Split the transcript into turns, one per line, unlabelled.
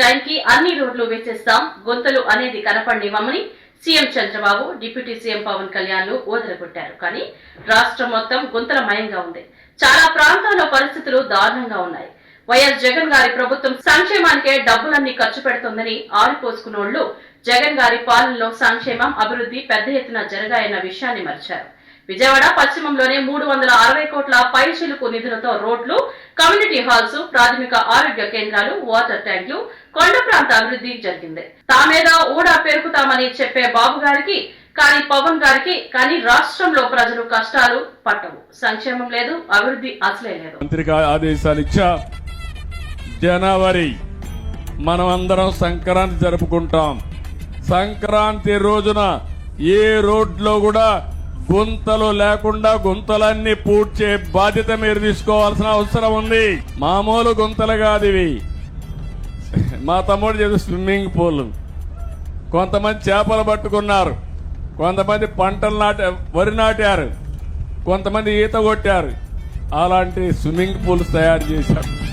టైంకి అన్ని రోడ్లు వేసేస్తాం. గొంతలు అనేది కనపడినివ్వమని CM Chandrababu deputy CM Pawan Kalyan ఓదరగొట్టారు. కానీ రాష్ట్రం మొత్తం గుంతలమయంగా ఉంది. చాలా ప్రాంతాల్లో పరిస్థితులు దారుణంగా ఉన్నాయి. వైఎస్ జగన్ గారి ప్రభుత్వం సంక్షేమానికే డబ్బులన్నీ ఖర్చు పెడుతోందని ఆరిపోసుకున్నోళ్ళు జగన్ గారి పాలనలో సంక్షేమం అభివృద్ధి పెద్ద ఎత్తున జరగాయన్న విషయాన్ని మర్చారు. విజయవాడ పశ్చిమంలోనే మూడు వందల అరవై కోట్ల పైచిలుకు నిధులతో రోడ్లు కమ్యూనిటీ హాల్స్ ప్రాథమిక ఆరోగ్య కేంద్రాలు వాటర్ ట్యాంకులు కొండ ప్రాంత అభివృద్ధి జరిగింది. తామేదా ఊడా పెరుగుతామని చెప్పే బాబు గారికి కానీ పవన్ గారికి కానీ రాష్ట్రంలో ప్రజలు కష్టాలు పట్టవు. సంక్షేమం లేదు అభివృద్ధి అసలే లేదు.
ఆదేశాలు ఇచ్చా జనవరి మనం అందరం సంక్రాంతి జరుపుకుంటాం. సంక్రాంతి రోజున ఏ రోడ్లో కూడా గుంతలు లేకుండా గుంతలన్నీ పూడ్చే బాధ్యత మీరు తీసుకోవాల్సిన అవసరం ఉంది. మామూలు గుంతలు కాదు ఇవి. మా తమ్ముడు చేసే స్విమ్మింగ్ పూల్. కొంతమంది చేపలు పట్టుకున్నారు. కొంతమంది పంటలు నాట వరి నాటారు. కొంతమంది ఈత కొట్టారు. అలాంటి స్విమ్మింగ్ పూల్స్ తయారు చేశారు.